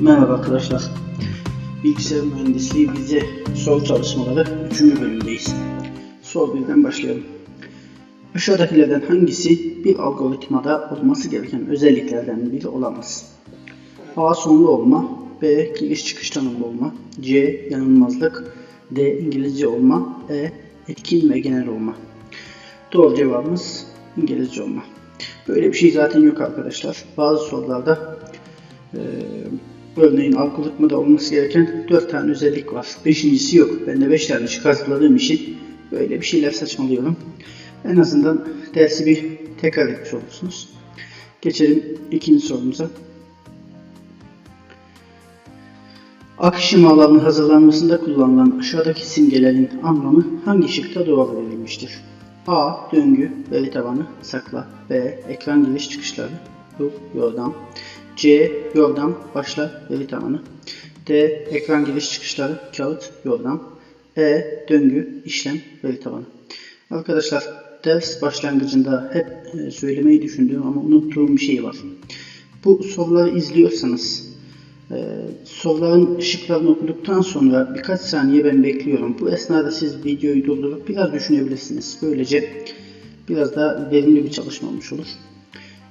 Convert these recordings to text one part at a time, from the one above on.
Merhaba arkadaşlar. Bilgisayar mühendisliği bize soru çalışmaları 3. bölümdeyiz. Soru 1'den başlayalım. Aşağıdakilerden hangisi bir algoritmada olması gereken özelliklerden biri olamaz? A. Sonlu olma B. Giriş çıkış tanımlı olma C. Yanılmazlık D. İngilizce olma E. Etkin ve genel olma Doğru cevabımız İngilizce olma. Böyle bir şey zaten yok arkadaşlar. Bazı sorularda örneğin algoritmada olması gereken 4 tane özellik var. Beşincisi yok. Ben de 5 tane çıkartladığım için böyle bir şeyler saçmalıyorum. En azından dersi bir tekrar etmiş olursunuz. Geçelim ikinci sorumuza. Akış şemalarının hazırlanmasında kullanılan aşağıdaki simgelerin anlamı hangi şıkta doğru verilmiştir? A. Döngü, veri tabanı, sakla. B. Ekran giriş çıkışları, dur, yordam. C. Yordam, başla, veri tabanı. D. Ekran giriş çıkışları, kağıt, yordam. E. Döngü, işlem, veri tabanı. Arkadaşlar ders başlangıcında hep e, söylemeyi düşündüğüm ama unuttuğum bir şey var. Bu soruları izliyorsanız e, soruların şıklarını okuduktan sonra birkaç saniye ben bekliyorum. Bu esnada siz videoyu durdurup biraz düşünebilirsiniz. Böylece biraz daha verimli bir çalışma olmuş olur.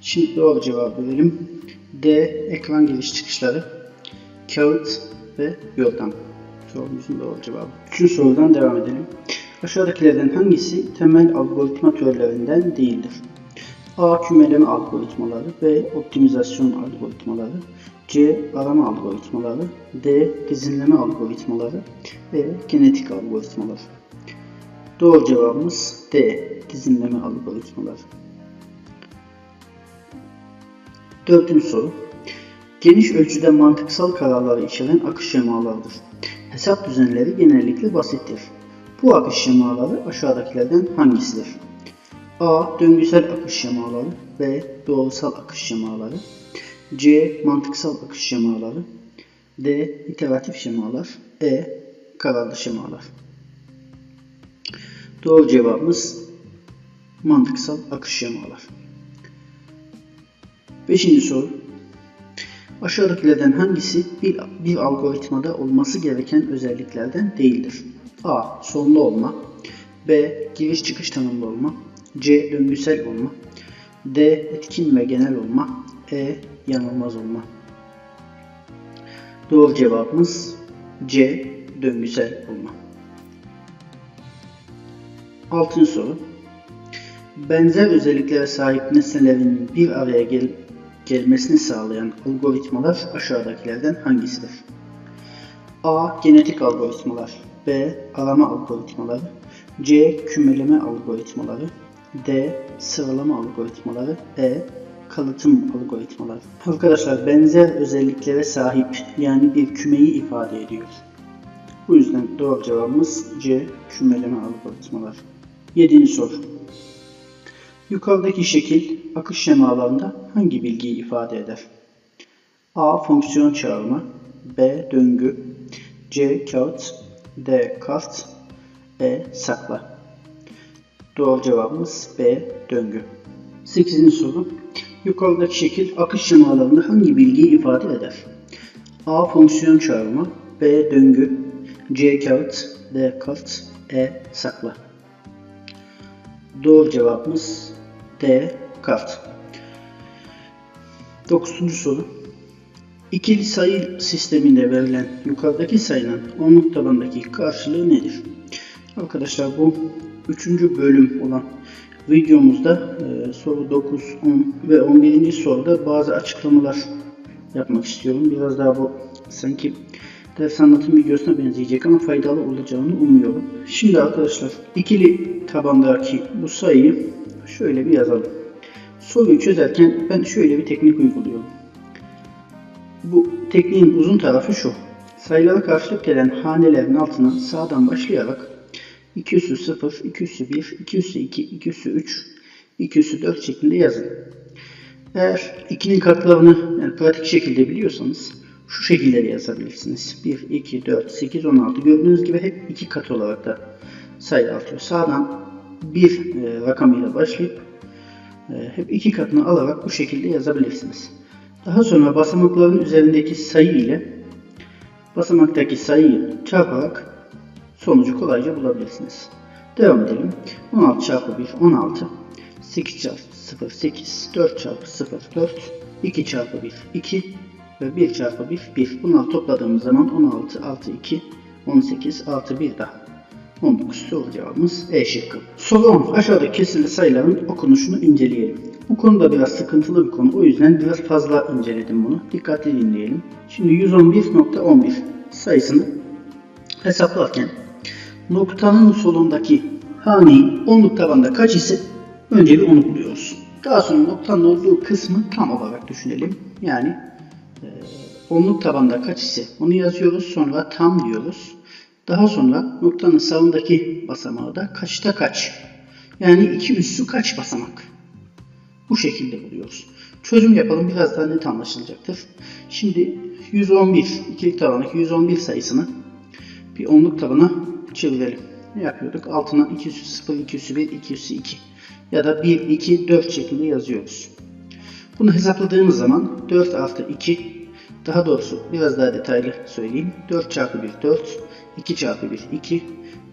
Şimdi doğru cevabı verelim. D. Ekran giriş çıkışları, kağıt ve yordam. Sorumuzun doğru cevabı. Üçüncü sorudan devam edelim. Aşağıdakilerden hangisi temel algoritma türlerinden değildir? A. Kümeleme algoritmaları B. Optimizasyon algoritmaları C. Arama algoritmaları D. Dizinleme algoritmaları E. Genetik algoritmaları Doğru cevabımız D. Dizinleme algoritmaları. Dördüncü soru. Geniş ölçüde mantıksal kararları içeren akış şemalarıdır. Hesap düzenleri genellikle basittir. Bu akış şemaları aşağıdakilerden hangisidir? A. Döngüsel akış şemaları B. Doğrusal akış şemaları C. Mantıksal akış şemaları D. İteratif şemalar E. Kararlı şemalar Doğru cevabımız mantıksal akış şemalar. Beşinci soru. Aşağıdakilerden hangisi bir, bir algoritmada olması gereken özelliklerden değildir? A. Sonlu olma B. Giriş çıkış tanımlı olma C. Döngüsel olma D. Etkin ve genel olma E. Yanılmaz olma Doğru cevabımız C. Döngüsel olma. Altıncı soru. Benzer özelliklere sahip nesnelerin bir araya gel gelmesini sağlayan algoritmalar aşağıdakilerden hangisidir? A. Genetik algoritmalar B. Arama algoritmaları C. Kümeleme algoritmaları D. Sıralama algoritmaları E. Kalıtım algoritmaları. Arkadaşlar benzer özelliklere sahip yani bir kümeyi ifade ediyor. Bu yüzden doğru cevabımız C. Kümeleme algoritmaları. Yedinci soru. Yukarıdaki şekil akış şemalarında hangi bilgiyi ifade eder? A. Fonksiyon çağırma B. Döngü C. Kağıt D. Kart E. Sakla Doğru cevabımız B. Döngü. 8. soru. Yukarıdaki şekil akış şemalarında hangi bilgiyi ifade eder? A. Fonksiyon çağırma B. Döngü C. Kağıt D. Kart E. Sakla Doğru cevabımız D. Kart. 9. soru. İkili sayı sisteminde verilen yukarıdaki sayının onluk tabandaki karşılığı nedir? Arkadaşlar bu 3. bölüm olan videomuzda e, soru 9, 10 ve 11. soruda bazı açıklamalar yapmak istiyorum. Biraz daha bu sanki ders anlatım videosuna benzeyecek ama faydalı olacağını umuyorum. Şimdi arkadaşlar ikili tabandaki bu sayıyı şöyle bir yazalım. Soruyu çözerken ben şöyle bir teknik uyguluyorum. Bu tekniğin uzun tarafı şu. Sayılara karşılık gelen hanelerin altına sağdan başlayarak 2 üssü 0, 2 üssü 1, 2 üssü 2, 2 üssü 3, 2 üssü 4 şeklinde yazın. Eğer 2'nin katlarını yani pratik şekilde biliyorsanız şu şekilde yazabilirsiniz. 1, 2, 4, 8, 16. Gördüğünüz gibi hep 2 kat olarak da sayı artıyor. Sağdan bir e, rakamıyla başlayıp hep iki katını alarak bu şekilde yazabilirsiniz. Daha sonra basamakların üzerindeki sayı ile basamaktaki sayıyı çarparak sonucu kolayca bulabilirsiniz. Devam edelim. 16 çarpı 1 16 8 çarpı 0 8 4 çarpı 0 4 2 çarpı 1 2 ve 1 çarpı 1 1. Bunları topladığımız zaman 16 artı 2 18 artı 1 daha 19 soru cevabımız E şıkkı. Soru 10. Aşağıdaki kesirli sayıların okunuşunu inceleyelim. Bu konuda biraz sıkıntılı bir konu. O yüzden biraz fazla inceledim bunu. Dikkatli dinleyelim. Şimdi 111.11 sayısını hesaplarken noktanın solundaki haneyi onluk tabanda kaç ise önce bir onu buluyoruz. Daha sonra noktanın olduğu kısmı tam olarak düşünelim. Yani e, onluk tabanda kaç ise onu yazıyoruz. Sonra tam diyoruz. Daha sonra noktanın sağındaki basamağı da kaçta kaç. Yani iki üssü kaç basamak. Bu şekilde buluyoruz. Çözüm yapalım biraz daha net anlaşılacaktır. Şimdi 111 ikilik tabandaki 111 sayısını bir onluk tabana çevirelim. Ne yapıyorduk? Altına 2 üssü 0, 2 üssü 1, 2 üssü 2 ya da 1, 2, 4 şeklinde yazıyoruz. Bunu hesapladığımız zaman 4 artı 2 daha doğrusu biraz daha detaylı söyleyeyim. 4 çarpı 1 4, 2 çarpı 1 2,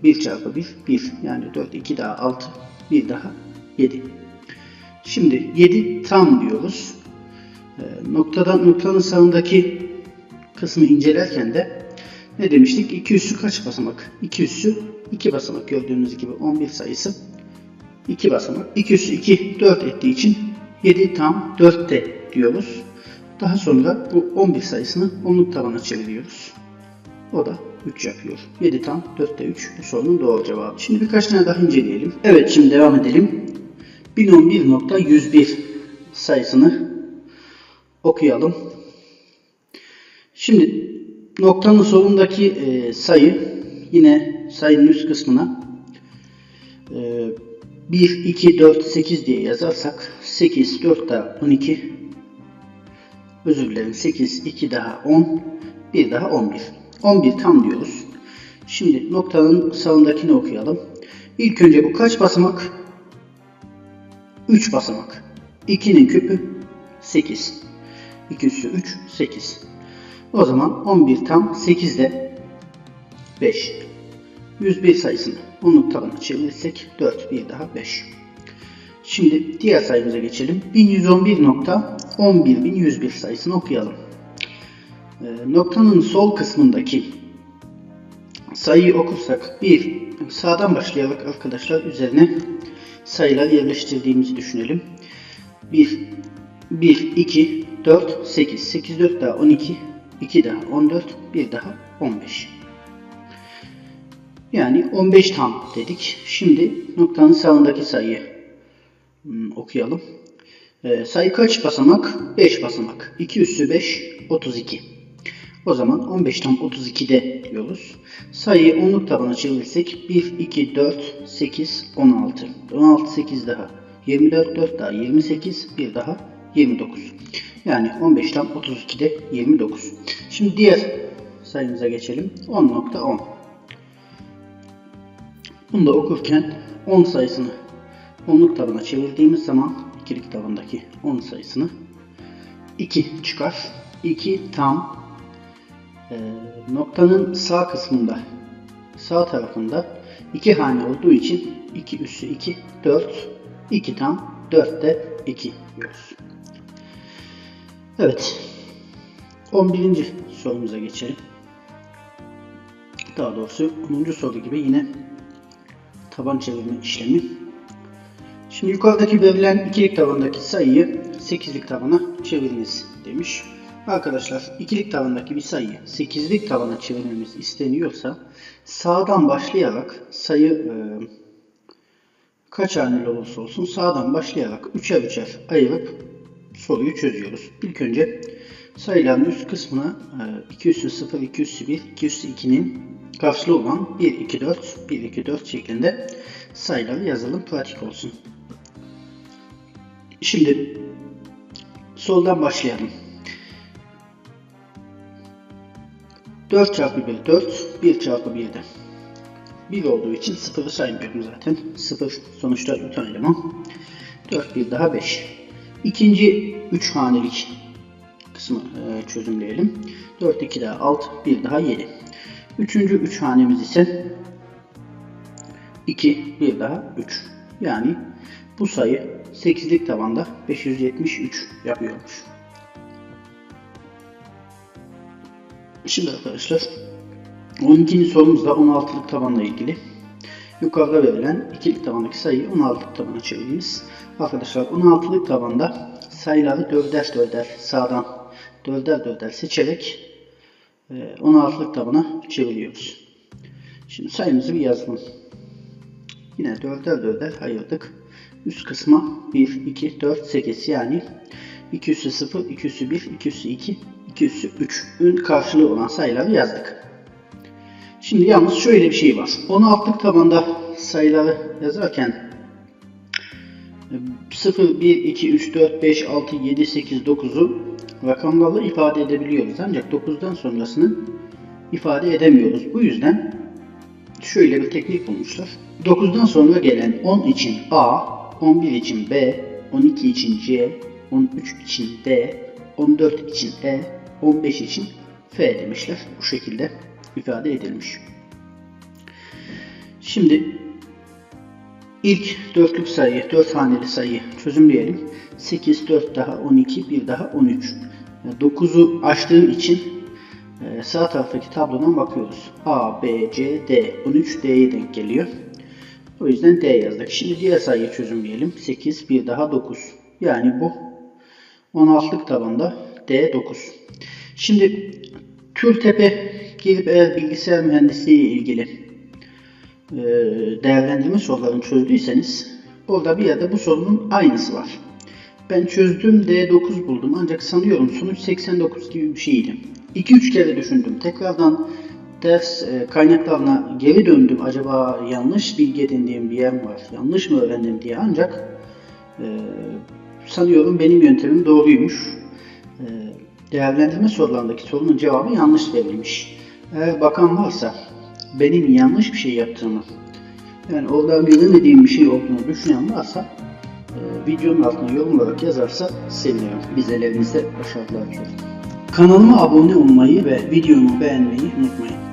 1 çarpı 1 1. Yani 4, 2 daha 6, 1 daha 7. Şimdi 7 tam diyoruz. E, noktada, noktanın sağındaki kısmı incelerken de ne demiştik? 2 üssü kaç basamak? 2 üssü 2 basamak gördüğünüz gibi 11 sayısı 2 basamak. 2 üssü 2 4 ettiği için 7 tam 4'te diyoruz. Daha sonra bu 11 sayısını onluk tabana çeviriyoruz. O da 3 yapıyor. 7 tam 4'te 3 bu sorunun doğru cevabı. Şimdi birkaç tane daha inceleyelim. Evet şimdi devam edelim. 1011.101 sayısını okuyalım. Şimdi noktanın solundaki e, sayı yine sayının üst kısmına e, 1, 2, 4, 8 diye yazarsak 8, 4 daha 12 özür dilerim 8, 2 daha 10 1 daha 11 11 tam diyoruz. Şimdi noktanın sağındakini okuyalım. İlk önce bu kaç basamak? 3 basamak. 2'nin küpü 8. 2 üssü 3, 8. O zaman 11 tam 8 de 5. 101 sayısını onluk tabana çevirirsek 4, 1 daha 5. Şimdi diğer sayımıza geçelim. 1111.11101 sayısını okuyalım. E, noktanın sol kısmındaki sayıyı okursak 1 sağdan başlayarak arkadaşlar üzerine sayılar yerleştirdiğimizi düşünelim. 1 1 2 4 8 8 4 daha 12 2 daha 14 1 daha 15. Yani 15 tam dedik. Şimdi noktanın sağındaki sayıyı hmm, okuyalım. Ee, sayı kaç basamak? 5 basamak. 2 üssü 5 32. O zaman 15 tam 32'de diyoruz. Sayıyı onluk tabana çevirirsek 1, 2, 4, 8, 16. 16, 8 daha 24, 4 daha 28, 1 daha 29. Yani 15 tam 32'de 29. Şimdi diğer sayımıza geçelim. 10.10. Bunu da okurken 10 sayısını onluk tabana çevirdiğimiz zaman ikilik tabandaki 10 sayısını 2 çıkar. 2 tam e, noktanın sağ kısmında sağ tarafında 2 hane olduğu için 2 üssü 2 4 2 tam 4 de 2 diyoruz. Evet. 11. sorumuza geçelim. Daha doğrusu 10. soru gibi yine taban çevirme işlemi. Şimdi yukarıdaki verilen ikilik tabandaki sayıyı 8'lik tabana çeviriniz demiş. Arkadaşlar ikilik tabandaki bir sayıyı 8'lik tabana çevirmemiz isteniyorsa sağdan başlayarak sayı e, kaç haneli olursa olsun sağdan başlayarak üçer üçer ayırıp soruyu çözüyoruz. İlk önce sayıların üst kısmına 2 üssü 0, 2 üssü 1, 2 üssü 2'nin karşılığı olan 1, 2, 4, 1, 2, 4 şeklinde sayıları yazalım pratik olsun. Şimdi soldan başlayalım. 4 çarpı 1 4, 1 çarpı 1 de 1 olduğu için 0'ı saymıyorum zaten. 0 sonuçta yutan eleman. 4 1 daha 5. İkinci 3 hanelik kısmı e, çözümleyelim. 4, 2 daha 6, 1 daha 7. Üçüncü üç hanemiz ise 2, 1 daha 3. Yani bu sayı 8'lik tabanda 573 yapıyormuş. Şimdi arkadaşlar 12. sorumuz da 16'lık tabanla ilgili. Yukarıda verilen ikilik tabandaki sayıyı 16'lık tabana çeviriniz. Arkadaşlar 16'lık tabanda sayıları dörder dörder sağdan dörder dörder seçerek 16'lık tabana çeviriyoruz. Şimdi sayımızı bir yazalım. Yine dörder dörder ayırdık. Üst kısma 1, 2, 4, 8 yani 2 üssü 0, 2 üssü 1, 2 üssü 2, 2 üssü 3'ün karşılığı olan sayıları yazdık. Şimdi yalnız şöyle bir şey var. 16'lık tabanda sayıları yazarken 0, 1, 2, 3, 4, 5, 6, 7, 8, 9'u rakamlarla ifade edebiliyoruz. Ancak 9'dan sonrasını ifade edemiyoruz. Bu yüzden şöyle bir teknik bulmuşlar. 9'dan sonra gelen 10 için A, 11 için B, 12 için C, 13 için D, 14 için E, 15 için F demişler. Bu şekilde ifade edilmiş. Şimdi ilk dörtlük sayı, dört haneli sayı çözümleyelim. 8, 4 daha 12, 1 daha 13. 9'u açtığı için e, sağ taraftaki tablodan bakıyoruz. A, B, C, D. 13 D'ye denk geliyor. O yüzden D yazdık. Şimdi diğer sayıyı çözümleyelim. 8, 1 daha 9. Yani bu 16'lık tabanda D 9. Şimdi Türtepe girip eğer bilgisayar mühendisliği ile ilgili e, değerlendirme sorularını çözdüyseniz orada bir yerde bu sorunun aynısı var. Ben çözdüm D9 buldum ancak sanıyorum sonuç 89 gibi bir şeydi. 2-3 kere düşündüm. Tekrardan ders e, kaynaklarına geri döndüm. Acaba yanlış bilgi edindiğim bir yer mi var? Yanlış mı öğrendim diye ancak e, sanıyorum benim yöntemim doğruymuş. E, değerlendirme sorularındaki sorunun cevabı yanlış verilmiş. Eğer bakan varsa benim yanlış bir şey yaptığımı yani orada göremediğim bir şey olduğunu düşünen varsa e, videonun altına yorum olarak yazarsa sevinirim. Vizelerinize başarılar diliyorum. Kanalıma abone olmayı ve videomu beğenmeyi unutmayın.